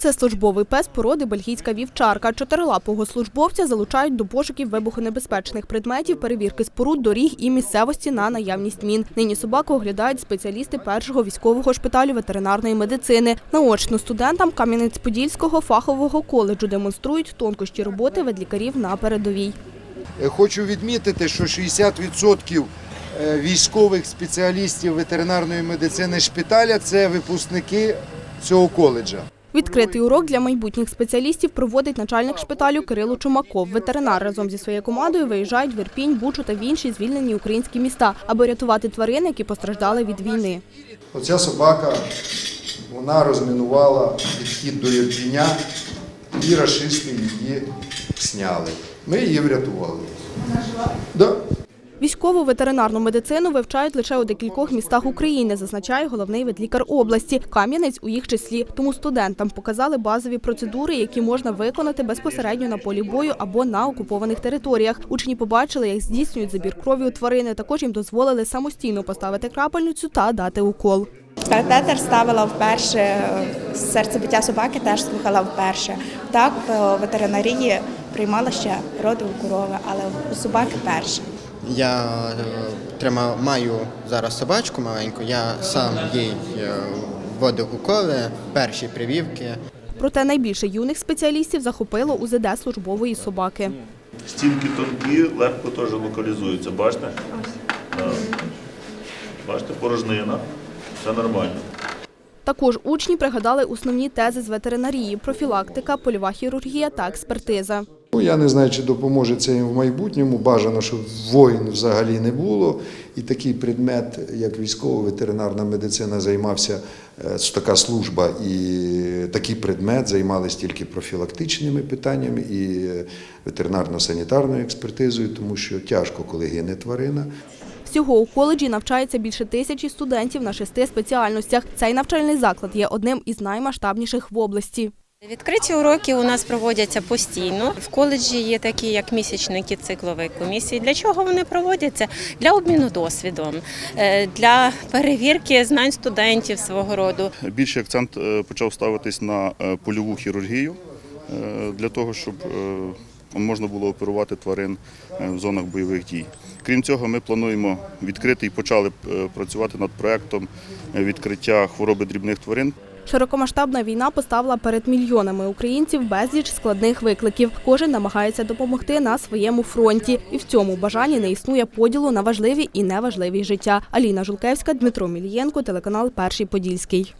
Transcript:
Це службовий пес породи бельгійська вівчарка. Чотирилапого службовця залучають до пошуків вибухонебезпечних предметів, перевірки споруд, доріг і місцевості на наявність мін. Нині собаку оглядають спеціалісти першого військового шпиталю ветеринарної медицини. Наочно студентам Кам'янець-Подільського фахового коледжу демонструють тонкощі роботи ведлікарів на передовій. Е, Хочу відмітити, що 60% е, військових спеціалістів ветеринарної медицини шпиталя це випускники цього коледжа. Відкритий урок для майбутніх спеціалістів проводить начальник шпиталю Кирило Чумаков. Ветеринар разом зі своєю командою виїжджають в Ірпінь, Бучу та в інші звільнені українські міста, аби рятувати тварин, які постраждали від війни. Оця собака вона розмінувала підхід до Ірпіня і рашисти її сняли. Ми її врятували. Вона жива? Да. Військову ветеринарну медицину вивчають лише у декількох містах України, зазначає головний ветлікар області. Кам'янець у їх числі. Тому студентам показали базові процедури, які можна виконати безпосередньо на полі бою або на окупованих територіях. Учні побачили, як здійснюють забір крові у тварини. Також їм дозволили самостійно поставити крапельницю та дати укол. Катетер ставила вперше, серцебиття собаки теж слухала вперше. Так, по ветеринарії приймала ще роди у корови, але у собаки перше. Я е, тримав, маю зараз собачку маленьку, я сам їй е, вводив уколи, перші прививки. Проте найбільше юних спеціалістів захопило УЗД службової собаки. Стінки тонкі, легко теж локалізуються. Бачите? Бачите, порожнина. Все нормально. Також учні пригадали основні тези з ветеринарії: профілактика, польова хірургія та експертиза. Ну, Я не знаю, чи допоможе це їм в майбутньому. Бажано, щоб воїн взагалі не було. І такий предмет, як військово-ветеринарна медицина, займався е, така служба, і такий предмет займалися тільки профілактичними питаннями і е, ветеринарно-санітарною експертизою, тому що тяжко, коли гине тварина. Всього у коледжі навчається більше тисячі студентів на шести спеціальностях. Цей навчальний заклад є одним із наймасштабніших в області. Відкриті уроки у нас проводяться постійно. В коледжі є такі, як місячники циклової комісії. Для чого вони проводяться? Для обміну досвідом, е, для перевірки знань студентів свого роду. Більший акцент е, почав ставитись на е, польову хірургію для того, щоб можна було оперувати тварин в зонах бойових дій. Крім цього, ми плануємо відкрити і почали працювати над проектом відкриття хвороби дрібних тварин. Широкомасштабна війна поставила перед мільйонами українців безліч складних викликів. Кожен намагається допомогти на своєму фронті, і в цьому бажанні не існує поділу на важливі і неважливі життя. Аліна Жулкевська, Дмитро Мілієнко, телеканал Перший Подільський.